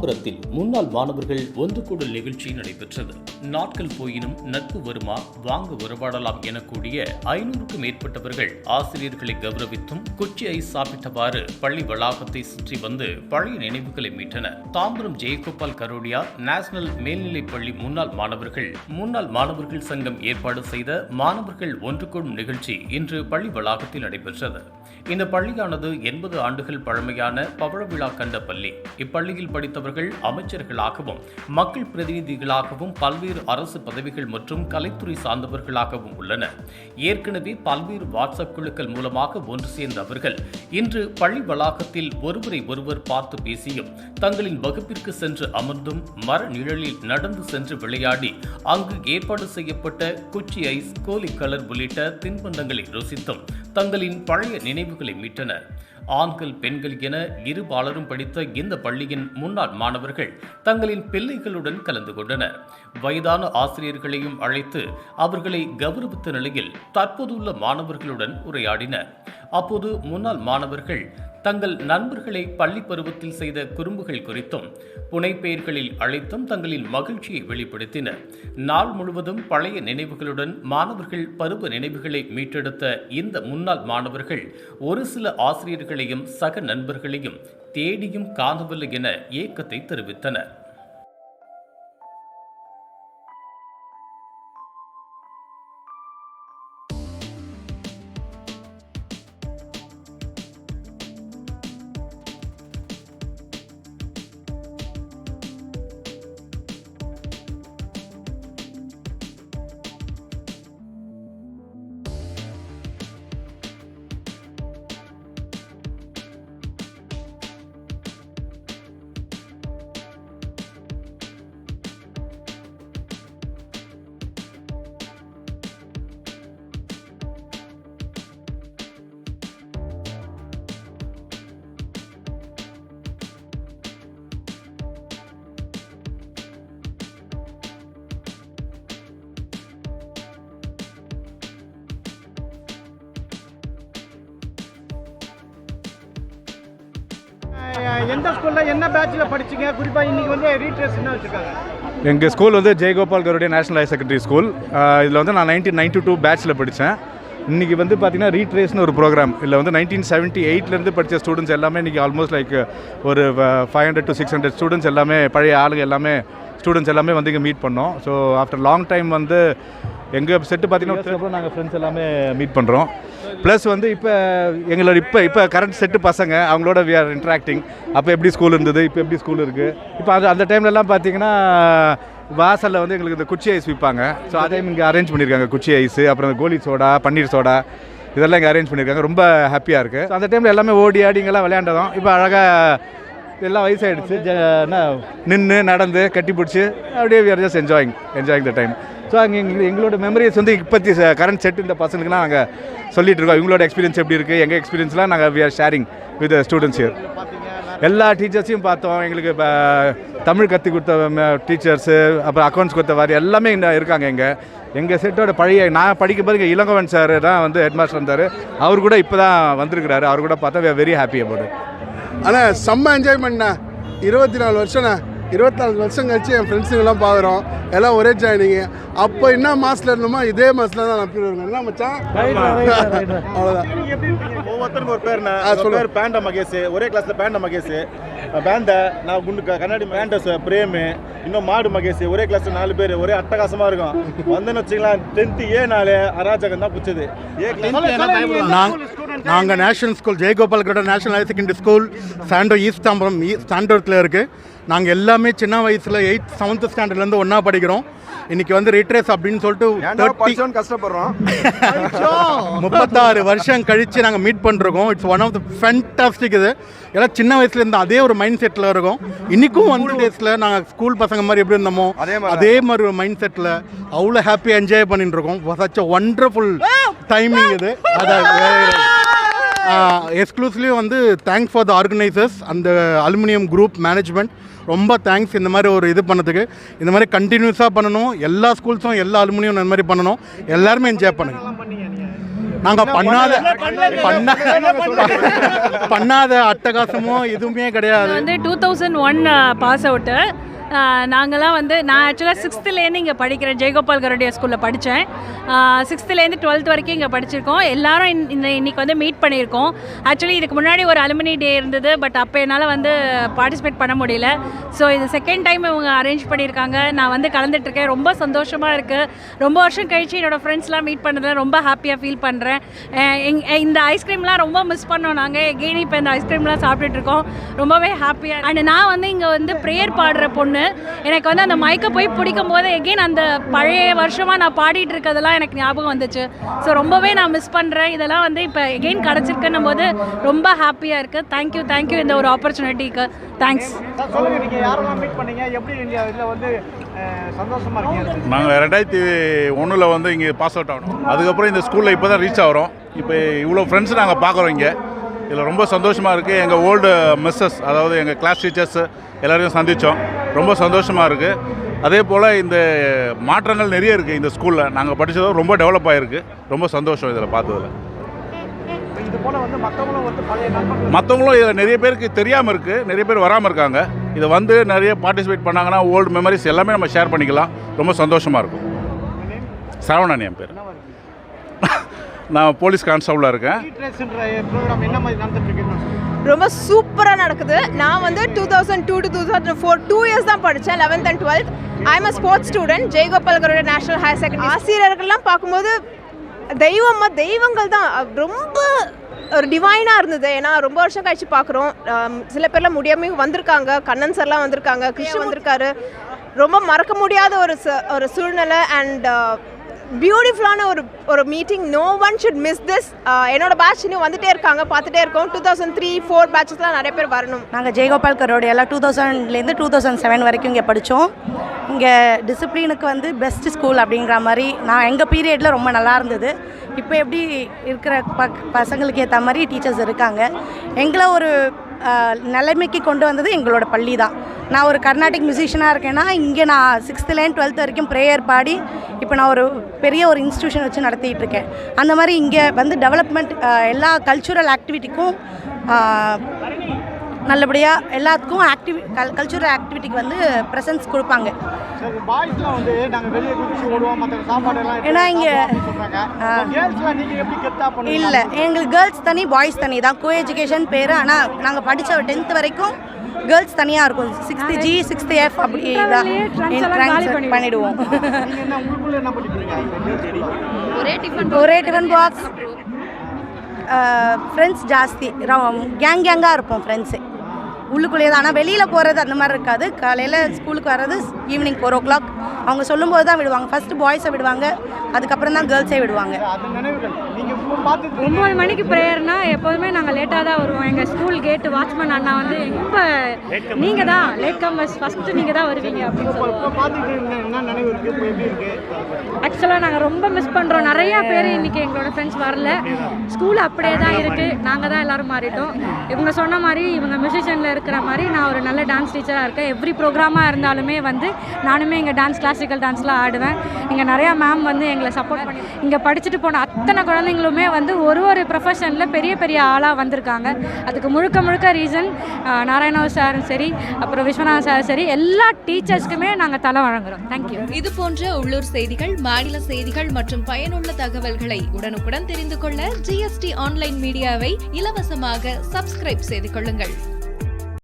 தாம்பரத்தில் முன்னாள் மாணவர்கள் ஒன்று கூடல் நிகழ்ச்சி நடைபெற்றது. நாட்கள் போயினும் நட்பு வருமா? வாங்க உறவாடலாம் என கூடிய ஐநூறுக்கும் மேற்பட்டவர்கள் ஆசிரியர்களை கௌரவித்தும் குச்சி ஐஸ் சாப்பிட்டவாறு பள்ளி வளாகத்தை சுற்றி வந்து பழைய நினைவுகளை மீட்டனர். தாம்பரம் ஜெயகோபால் கரோடியா நேஷனல் மேல்நிலைப் பள்ளி முன்னாள் மாணவர்கள் முன்னாள் மாணவர்கள் சங்கம் ஏற்பாடு செய்த மாணவர்கள் ஒன்று கூடும் நிகழ்ச்சி இன்று பள்ளி வளாகத்தில் நடைபெற்றது. இந்த பள்ளியானது எண்பது ஆண்டுகள் பழமையான பவழ விழா கண்ட பள்ளி. இப்பள்ளியில் படித்தவர்கள் அவர்கள் அமைச்சர்களாகவும் மக்கள் பிரதிநிதிகளாகவும் பல்வேறு அரசு பதவிகள் மற்றும் கலைத்துறை சார்ந்தவர்களாகவும் உள்ளனர். ஏற்கனவே பல்வேறு வாட்ஸ்அப் குழுக்கள் மூலமாக ஒன்று சேர்ந்த அவர்கள் இன்று பள்ளி வளாகத்தில் ஒருவரை ஒருவர் பார்த்து பேசியும் தங்களின் வகுப்பிற்கு சென்று அமர்ந்தும் மர நிழலில் நடந்து சென்று விளையாடி அங்கு ஏற்பாடு செய்யப்பட்ட குச்சி ஐஸ் கோலி கலர் உள்ளிட்ட தின்பண்டங்களை ருசித்தும் தங்களின் பழைய நினைவுகளை மீட்டனர். ஆண்கள் பெண்கள் என இரு பாலரும் படித்த இந்த பள்ளியின் முன்னாள் மாணவர்கள் தங்களின் பிள்ளைகளுடன் கலந்து கொண்டனர். வயதான ஆசிரியர்களையும் அழைத்து அவர்களை கௌரவித்த நிலையில் தற்போதுள்ள மாணவர்களுடன் உரையாடினர். அப்போது முன்னாள் மாணவர்கள் தங்கள் நண்பர்களை பள்ளி பருவத்தில் செய்த குறும்புகள் குறித்தும் புனைப்பெயர்களில் அழைத்தும் தங்களின் மகிழ்ச்சியை வெளிப்படுத்தினர் நாள் முழுவதும் பழைய நினைவுகளுடன் மாணவர்கள் பருவ நினைவுகளை மீட்டெடுத்த இந்த முன்னாள் மாணவர்கள் ஒரு சில ஆசிரியர்களையும் சக நண்பர்களையும் தேடியும் காணவில்லை என ஏக்கத்தை தெரிவித்தனர். எந்த ஸ்கூலில் என்ன பேட்சில் படிச்சிங்க? குறிப்பாக இன்னைக்கு வந்து ரீட்ரேஸ் என்ன எங்கள் ஸ்கூல் வந்து Jaigopal Garodia national higher secondary school இதில் வந்து நான் நைன்டீன் நைன்டி டூ பேட்ச்சில் படித்தேன் இன்றைக்கி வந்து பார்த்தீங்கன்னா ரீட்ரேஸ்னு ஒரு ப்ரோக்ராம் இல்லை வந்து நைன்டீன் செவன்ட்டி எயிட்லேருந்து படித்த ஸ்டூடெண்ட்ஸ் எல்லாமே இன்றைக்கி ஆல்மோஸ்ட் லைக் ஒரு five hundred to six hundred students எல்லாமே பழைய ஆளுங்க எல்லாமே ஸ்டூடெண்ட்ஸ் எல்லாமே வந்து இங்கே மீட் பண்ணோம். ஸோ ஆஃப்டர் லாங் டைம் வந்து எங்கள் செட்டு பார்த்தீங்கன்னா அப்புறம் நாங்கள் ஃப்ரெண்ட்ஸ் எல்லாமே மீட் பண்ணுறோம் ப்ளஸ் வந்து இப்போ எங்களோட இப்போ இப்போ கரண்ட் செட்டு பசங்க அவங்களோட வி ஆர் இன்ட்ராக்டிங் அப்போ எப்படி ஸ்கூல் இருந்தது? இப்போ எப்படி ஸ்கூல் இருக்குது இப்போ அது அந்த டைம்லலாம் பார்த்தீங்கன்னா வாசலில் வந்து எங்களுக்கு இந்த குச்சி ஐஸ் விற்பாங்க ஸோ அதையும் இங்கே அரேஞ்ச் பண்ணியிருக்காங்க குச்சி ஐஸு அப்புறம் கோலி சோடா பன்னீர் சோடா இதெல்லாம் இங்கே அரேஞ்ச் பண்ணியிருக்காங்க ரொம்ப ஹாப்பியாக இருக்குது அந்த டைமில் எல்லாமே ஓடி ஆடி இங்கெல்லாம் விளையாண்டதும். இப்போ அழகாக எல்லாம் வயசாகிடுச்சு என்ன நின்று நடந்து கட்டி பிடிச்சி அப்படியே we are just enjoying enjoying the time so அங்கே எங்க எங்களோட மெமரிஸ் வந்து இப்போத்தி கரண்ட் செட் இந்த பசங்களுக்குலாம் நாங்கள் சொல்லிட்டு இருக்கோம். இவங்களோட எக்ஸ்பீரியன்ஸ் எப்படி இருக்குது எங்கள் எக்ஸ்பீரியன்ஸ்லாம் நாங்கள் we are sharing with students year எல்லா டீச்சர்ஸையும் பார்த்தோம். எங்களுக்கு இப்போ தமிழ் கற்றுக் கொடுத்த டீச்சர்ஸு அப்புறம் அக்கௌண்ட்ஸ் கொடுத்த மாதிரி எல்லாமே இங்கே இருக்காங்க இங்கே. எங்கள் செட்டோட பழைய நான் படிக்கும் போது இங்கே இளங்கவன் சார் தான் வந்து ஹெட்மாஸ்டர் இருந்தார் அவர் கூட இப்போ தான் வந்திருக்கிறாரு. அவர் கூட பார்த்தா வெரி ஹாப்பி அபவுட் அண்ணா செம்ம என்ஜாய் பண்ணேன் இருபத்தி நாலு வருஷம்ண்ணே. இருபத்தாலு வருஷம் கழிச்சு என் ஃப்ரெண்ட்ஸுங்கெல்லாம் பார்க்குறோம் எல்லாம் ஒரே ஜாயினிங்கு அப்போ என்ன மாதத்தில் இருந்தோமோ இதே மாதத்தில் தான் நான் வருவேன் என்ன மச்சான்? அவ்வளோதான் ஒவ்வொருத்தருக்கும் ஒரு பேர் ஆ, சொல்லு. பேர் பேண்ட மகேஷ் ஒரே கிளாஸ்ல பேண்ட மகேஷ் பேண்ட நான் குண்டு கண்ணாடி பேண்டஸ் பிரேமு இன்னும் மாடு மகேஷ் ஒரே கிளாஸ்ல நாலு பேர். ஒரே அட்டகாசமா இருக்கும். வந்துன்னு வச்சுக்கலாம் டென்த்து ஏ நாலு அராஜகம் தான் பிடிச்சது. ஏ கிளாஸ் நாங்கள் நேஷனல் ஸ்கூல் ஜெயகோபால் கிட்ட நேஷனல் ஹையர் செகண்டரி ஸ்கூல் சாண்டோ ஈஸ்ட் தாம்பரம் ஈஸ்ட் சாண்டோரத்தில் இருக்குது நாங்கள் எல்லாமே சின்ன வயசில் எயித் செவன்த் ஸ்டாண்டர்ட்லேருந்து ஒன்றா படிக்கிறோம். இன்னைக்கு வந்து ரிட்ரேஸ் அப்படின்னு சொல்லிட்டு தேர்ட்டி கஷ்டப்படுறோம் முப்பத்தாறு வருஷம் கழித்து நாங்கள் மீட் பண்ணிருக்கோம் it's one of the fantastic இது. எல்லாம் சின்ன வயசுல இருந்த அதே ஒரு மைண்ட் செட்டில் இருக்கோம். இன்றைக்கும் வந்து டேஸில் நாங்கள் ஸ்கூல் பசங்க மாதிரி எப்படி இருந்தோமோ அதே மாதிரி ஒரு மைண்ட் செட்டில் அவ்வளோ ஹாப்பியாக என்ஜாய் பண்ணிட்டு இருக்கோம். சச் ஒண்டர்ஃபுல் டைமிங் இது. அதை எக்ஸ்க்ளூசிவ்லி வந்து தேங்க்ஸ் ஃபார் த ஆர்கனைசர்ஸ் அந்த அலுமினியம் குரூப் மேனேஜ்மெண்ட் ரொம்ப தேங்க்ஸ் இந்த மாதிரி ஒரு இது பண்ணதுக்கு. இந்த மாதிரி கண்டினியூஸாக பண்ணணும். எல்லா ஸ்கூல்ஸும் எல்லா அலுமினியம் இந்த மாதிரி பண்ணணும். எல்லாருமே என்ஜாய் பண்ணுங்க. நாங்கள் பண்ணாத பண்ண பண்ணாத அட்டகாசமும் எதுவுமே கிடையாது. வந்து two thousand one pass out நாங்கள்லாம் வந்து நான் ஆக்சுவலாக சிக்ஸ்த்துலேருந்து இங்கே படிக்கிறேன். ஜெயகோபால் கரோடியா ஸ்கூலில் படித்தேன் சிக்ஸ்த்துலேருந்து டுவெல்த் வரைக்கும் இங்கே படிச்சிருக்கோம். எல்லாரும் இந்த- இந்த இன்னைக்கு வந்து மீட் பண்ணியிருக்கோம். ஆக்சுவலி இதுக்கு முன்னாடி ஒரு அலுமினி டே இருந்தது பட் அப்போ என்னால் வந்து பார்ட்டிசிபேட் பண்ண முடியல. ஸோ இது செகண்ட் டைம் இவங்க அரேஞ்ச் பண்ணியிருக்காங்க. நான் வந்து கலந்துட்டுருக்கேன். ரொம்ப சந்தோஷமாக இருக்குது ரொம்ப வருஷம் கழிச்சு என்னோடய ஃப்ரெண்ட்ஸ்லாம் மீட் பண்ணதில் ரொம்ப ஹாப்பியாக ஃபீல் பண்ணுறேன் இந்த ஐஸ்கிரீம்லாம் ரொம்ப மிஸ் பண்ணோம் நாங்கள் எகெயின் இப்போ இந்த ஐஸ்கிரீம்லாம் சாப்பிட்டுட்ருக்கோம் ரொம்பவே ஹாப்பியாக அண்ட் நான் வந்து இங்கே வந்து ப்ரேயர் பாடுற பொண்ணு. எனக்கு வந்து அந்த மைக்கை போய் பிடிக்கும் போது எகெயின் அந்த பழைய வருஷமாக நான் பாடிட்டு இருக்கதெல்லாம் எனக்கு ஞாபகம் வந்துச்சு. ஸோ ரொம்பவே நான் மிஸ் பண்ணுறேன் இதெல்லாம் வந்து இப்போ எகெயின் கிடச்சிருக்குன்னும் போது ரொம்ப ஹாப்பியாக இருக்குது தேங்க்யூ தேங்க்யூ இந்த ஒரு ஆப்பர்ச்சுனிட்டிக்கு தேங்க்ஸ் சார் சொல்லுங்க நீங்க யாரெல்லாம் மீட் பண்ணீங்க? எப்படி இந்த இதுல வந்து அஹ், சந்தோஷமா இருக்கீங்க? நாங்கள் ரெண்டாயிரத்தி ஒன்றில் வந்து இங்கே பாஸ் அவுட் ஆகணும் அதுக்கப்புறம் இந்த ஸ்கூலில் இப்போ தான் ரீச் ஆகிறோம். இப்போ இவ்வளோ ஃப்ரெண்ட்ஸ் நாங்கள் பார்க்குறோம் இங்கே. இதில் ரொம்ப சந்தோஷமாக இருக்குது எங்கள் ஓல்டு மிஸ்ஸஸ் அதாவது எங்கள் கிளாஸ் டீச்சர்ஸ் எல்லாரையும் சந்தித்தோம் ரொம்ப சந்தோஷமாக இருக்குது அதே போல் இந்த மாற்றங்கள் நிறைய இருக்குது இந்த ஸ்கூலில். நாங்கள் படித்ததும் ரொம்ப டெவலப் ஆகிருக்கு ரொம்ப சந்தோஷம் இதில் பார்த்ததில். மற்றவங்களும் இதில் நிறைய பேருக்கு தெரியாமல் இருக்குது நிறைய பேர் வராமல் இருக்காங்க. இதை வந்து நிறைய பார்ட்டிசிபேட் பண்ணாங்கன்னா ஓல்டு மெமரிஸ் எல்லாமே நம்ம ஷேர் பண்ணிக்கலாம். ரொம்ப சந்தோஷமாக இருக்கும். சரவணன் என் பேர். நான் போலீஸ் கான்ஸ்டபுளாக இருக்கேன். ரொம்ப சூப்பராக நடக்குது. நான் வந்து two thousand two to thousand four two years தான் படித்தேன் eleventh and twelfth I'm a sports student Jaigopal Garodia national higher secondary ஆசிரியர்கள்லாம் பார்க்கும்போது தெய்வமா தெய்வங்கள் தான். ரொம்ப ஒரு டிவைனாக இருந்தது. ஏன்னா ரொம்ப வருஷம் கழிச்சு பார்க்குறோம். சில பேர்லாம் முடியாமல் வந்திருக்காங்க. கண்ணன் சார்லாம் வந்திருக்காங்க. கிருஷ்ணன் வந்திருக்காரு ரொம்ப மறக்க முடியாத ஒரு ச- ஒரு சூழ்நிலை. அண்ட் பியூட்டிஃபுல்லான ஒரு ஒரு meeting no one should miss this என்னோட பேட்ச் இன்னும் வந்துட்டே இருக்காங்க பார்த்துட்டே இருக்கோம். டூ தௌசண்ட் த்ரீ ஃபோர் பேட்சஸ்லாம் நிறைய பேர் வரணும். நாங்கள் ஜெயகோபால் கரோடியாவில் டூ தௌசண்ட்லேருந்து டூ தௌசண்ட் செவன் வரைக்கும் இங்கே படித்தோம் இங்கே டிசிப்ளினுக்கு வந்து பெஸ்ட் ஸ்கூல் அப்படிங்கிற மாதிரி நான் எங்கள் பீரியடில் ரொம்ப நல்லா இருந்தது. இப்போ எப்படி இருக்கிற ப பசங்களுக்கு ஏற்ற மாதிரி டீச்சர்ஸ் இருக்காங்க. எங்களை ஒரு நிலைமைக்கு கொண்டு வந்தது எங்களோட பள்ளி தான். நான் ஒரு கர்நாடிக் மியூசிஷியனாக இருக்கேன்னா இங்கே நான் சிக்ஸ்த்துலேருந்து டுவெல்த் வரைக்கும் ப்ரேயர் பாடி இப்போ நான் ஒரு பெரிய ஒரு இன்ஸ்டியூஷன் வச்சு நடத்திட்டு இருக்கேன். அந்த மாதிரி இங்கே வந்து டெவலப்மெண்ட் எல்லா கல்ச்சுரல் ஆக்டிவிட்டிக்கும் நல்லபடியாக எல்லாத்துக்கும் ஆக்டிவி கல் கல்ச்சுரல் ஆக்டிவிட்டிக்கு வந்து ப்ரெசன்ஸ் கொடுப்பாங்க. பாய்ஸ்லாம் வந்து நாங்க வெளியே குதிச்சு ஓடுவோம் மற்ற சாப்பாடு எல்லாம் ஏன்னா இங்க- சொல்றாங்க. ஆ. கேர்ள்ஸ்லாம் நீங்க எப்படி கெத்தா பண்ணுவீங்க? இல்லை எங்களுக்கு கேர்ள்ஸ் தனி பாய்ஸ் தனி தான். கோ எஜுகேஷன் பேர் ஆனால் நாங்கள் படித்த டென்த் வரைக்கும் கேர்ள்ஸ் தனியாக இருக்கும். சிக்ஸ்த்து ஜி சிக்ஸ்த்து எஃப் அப்படி தான் பண்ணிடுவோம். நீங்க என்ன உங்களுக்குள்ள என்ன படிக்கிறீங்க ஒரே டிஃபன் பாக்ஸ் ஃப்ரெண்ட்ஸ் ஜாஸ்தி. கேங் கேங்காக இருப்போம் ஃப்ரெண்ட்ஸு உள்ளுக்குள்ளேயே தான். ஆனால் வெளியில் போகிறது அந்த மாதிரி இருக்காது. காலையில் ஸ்கூலுக்கு வர்றது ஈவினிங் ஃபோர் ஓ கிளாக் அவங்க சொல்லும்போது தான் விடுவாங்க. ஃபஸ்ட்டு பாய்ஸை விடுவாங்க. அதுக்கப்புறம் தான் கேர்ள்ஸே விடுவாங்க. அது நினைவுகள் நீங்க இப்போ பார்த்து ஒம்பது மணிக்கு ப்ரேயர்னா எப்போதுமே நாங்கள் லேட்டாக தான் வருவோம். எங்கள் ஸ்கூல் கேட்டு வாட்ச்மேன் அண்ணா வந்து ரொம்ப நீங்கள் தான் லேட் கம்மர்ஸ் ஃபஸ்ட்டு நீங்கள் தான் வருவீங்க அப்படின்னு ஆக்சுவலாக நாங்கள் ரொம்ப மிஸ் பண்ணுறோம் நிறையா பேர் இன்றைக்கி எங்களோட ஃப்ரெண்ட்ஸ் வரல. ஸ்கூல் அப்படியே தான் இருக்குது நாங்கள் தான் எல்லோரும் மாறிட்டோம். இவங்க சொன்ன மாதிரி இவங்க மியூசிஷியனில் இருக்கிற மாதிரி நான் ஒரு நல்ல டான்ஸ் டீச்சராக இருக்கேன். எவ்ரி ப்ரோக்ராமாக இருந்தாலுமே வந்து நானுமே இங்கே டான்ஸ் கிளாசிக்கல் டான்ஸ்லாம் ஆடுவேன். இங்கே நிறையா மேம் வந்து எங்களை சப்போர்ட் பண்ணி இங்கே படிச்சுட்டு போன அத்தனை குழந்தைங்களுமே வந்து ஒரு ஒரு ப்ரொஃபஷனில் பெரிய பெரிய ஆளாக வந்திருக்காங்க. அதுக்கு முழுக்க முழுக்க ரீசன் நாராயணவ் சாரும் சரி அப்புறம் விஸ்வநாத் சார் சரி எல்லா டீச்சர்ஸ்க்குமே நாங்கள் தலை வழங்குறோம் தேங்க்யூ இது போன்ற உள்ளூர் செய்திகள் மாநில செய்திகள் மற்றும் பயனுள்ள தகவல்களை உடனுக்குடன் தெரிந்து கொள்ள ஜிஎஸ்டி ஆன்லைன் மீடியாவை இலவசமாக சப்ஸ்கிரைப் செய்து கொள்ளுங்கள்.